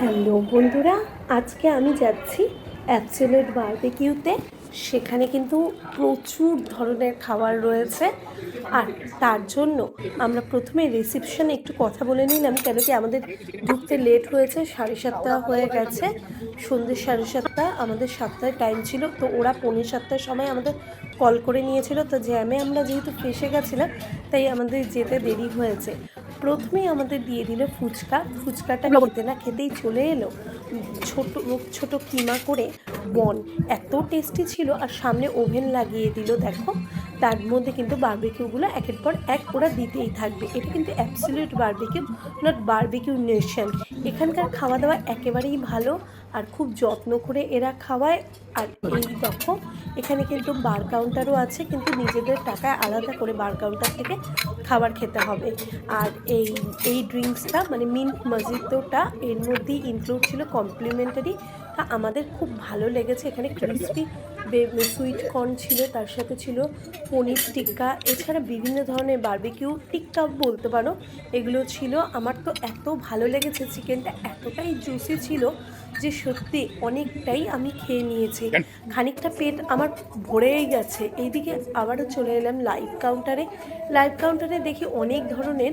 Hello বন্ধুরা, আজকে আমি যাচ্ছি অ্যাবসোলেট বারবিকিউতে। সেখানে কিন্তু প্রচুর ধরনের খাবার রয়েছে। আর তার জন্য আমরা প্রথমে রিসেপশনে একটু কথা বলে নিলাম কেন কি আমাদের ঢুকতে লেট হয়েছে, সাড়ে সাতটা হয়ে গেছে। সন্ধ্যে সাড়ে সাতটা, আমাদের সাতটায় টাইম ছিল, তো ওরা পৌনে সাতটার সময় আমাদের কল করে নিয়েছিল। তো জ্যামে আমরা যেহেতু ফেসে গেছিলাম, তাই আমাদের যেতে দেরি হয়েছে। প্রথমেই আমাদের দিয়ে দিল ফুচকা। ফুচকাটা খেতে না খেতেই চলে এলো। ছোট ছোট কিমা করে বন। এত টেস্টি ছিল আর সামনে ওভেন লাগিয়ে দিল দেখো। তার মধ্যে কিন্তু বারবিকিউগুলো একের পর এক ওরা দিতেই থাকবে। এটা কিন্তু Absolute Barbecue not Barbecue Nation এখানকার খাওয়া দাওয়া একেবারেই ভালো আর খুব যত্ন করে এরা খাওয়ায়। আর এই দেখো এখানে কিন্তু বার কাউন্টারও আছে কিন্তু নিজেদের টাকায় আলাদা করে বার কাউন্টার থেকে খাবার খেতে হবে। আর এই এই ড্রিঙ্কসটা মানে মিন্ট মজিতোটা, এর মধ্যেই ইনক্লুড ছিল কমপ্লিমেন্টারি তা আমাদের খুব ভালো লেগেছে। এখানে ক্রিসপি সুইট কর্ন ছিল, তার সাথে ছিল পনির টিক্কা। এছাড়া বিভিন্ন ধরনের বারবিকিউ টিক্কা বলতে পারো। এগুলো ছিল। আমার তো এত ভালো লেগেছে চিকেনটা এতটাই জুসি ছিল। যে সত্যি অনেকটাই আমি খেয়ে নিয়েছি। খানিকটা পেট আমার ভরেই গেছে। এইদিকে আবারও চলে এলাম লাইভ কাউন্টারে লাইভ কাউন্টারে দেখি অনেক ধরনের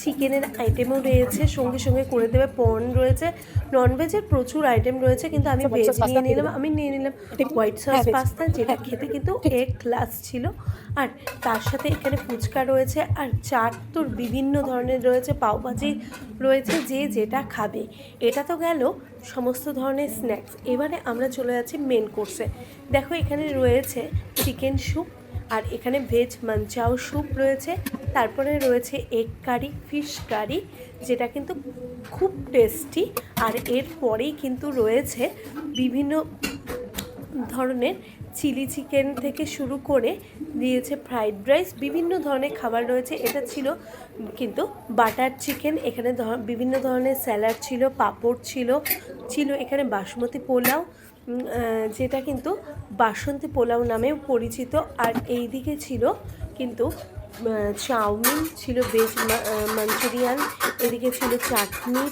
চিকেনের আইটেমও রয়েছে সঙ্গে সঙ্গে করে দেবে পর্ন রয়েছে। ননভেজের প্রচুর আইটেম রয়েছে কিন্তু আমি ভেজ নিয়ে নিলাম আমি নিয়ে নিলাম হোয়াইট সস পাস্তা যেটা খেতে কিন্তু এক ক্লাস ছিল। আর তার সাথে এখানে ফুচকা রয়েছে আর চাট তোর বিভিন্ন ধরনের রয়েছে পাওভাজি রয়েছে যে যেটা খাবে। এটা তো গেল সমস্ত ধরনের স্ন্যাক্স এবারে আমরা চলে যাচ্ছি মেন কোর্সে দেখো এখানে রয়েছে চিকেন স্যুপ আর এখানে ভেজ মাঞ্চাও স্যুপ রয়েছে। তারপরে রয়েছে এগ কারি ফিশ কারি যেটা কিন্তু খুব টেস্টি আর এরপরেই কিন্তু রয়েছে বিভিন্ন ধরনের চিলি চিকেন থেকে শুরু করে দিয়েছে ফ্রাইড রাইস বিভিন্ন ধরনের খাবার রয়েছে। এটা ছিল কিন্তু বাটার চিকেন এখানে বিভিন্ন ধরনের স্যালাড ছিল, পাঁপড় ছিল ছিল এখানে বাসমতি পোলাও যেটা কিন্তু বাসন্তী পোলাও নামেও পরিচিত আর এই দিকে ছিল কিন্তু চাউমিন ছিল ভেজ মাঞ্চুরিয়ান, এদিকে ছিল চাটনি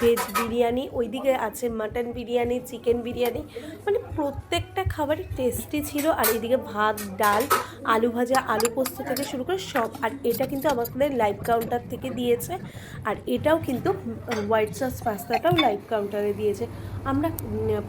ভেজ বিরিয়ানি, ওইদিকে আছে মাটন বিরিয়ানি চিকেন বিরিয়ানি মানে প্রত্যেকটা খাবারই টেস্টি ছিল, আর এদিকে ভাত, ডাল, আলু ভাজা, আলু পোস্ত থেকে শুরু করে সব, আর এটা কিন্তু আমাদের লাইভ কাউন্টার থেকে দিয়েছে, আর এটাও কিন্তু হোয়াইট সস পাস্তাটাও লাইভ কাউন্টারে দিয়েছে। আমরা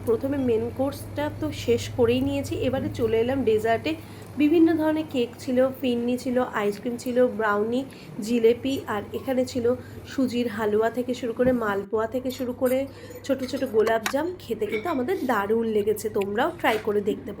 প্রথমে মেন কোর্সটা তো শেষ করেই নিয়েছি, এবারে চলে এলাম ডেজার্টে বিভিন্ন ধরনের কেক ছিল, ফিন্নি ছিল আইসক্রিম ছিল ব্রাউনি জিলেপি, আর এখানে ছিল সুজির হালুয়া থেকে শুরু করে মালপোয়া থেকে শুরু করে ছোট ছোট গোলাপজাম। খেতে কিন্তু আমাদের দারুণ লেগেছে, তোমরাও ট্রাই করে দেখতে পারো।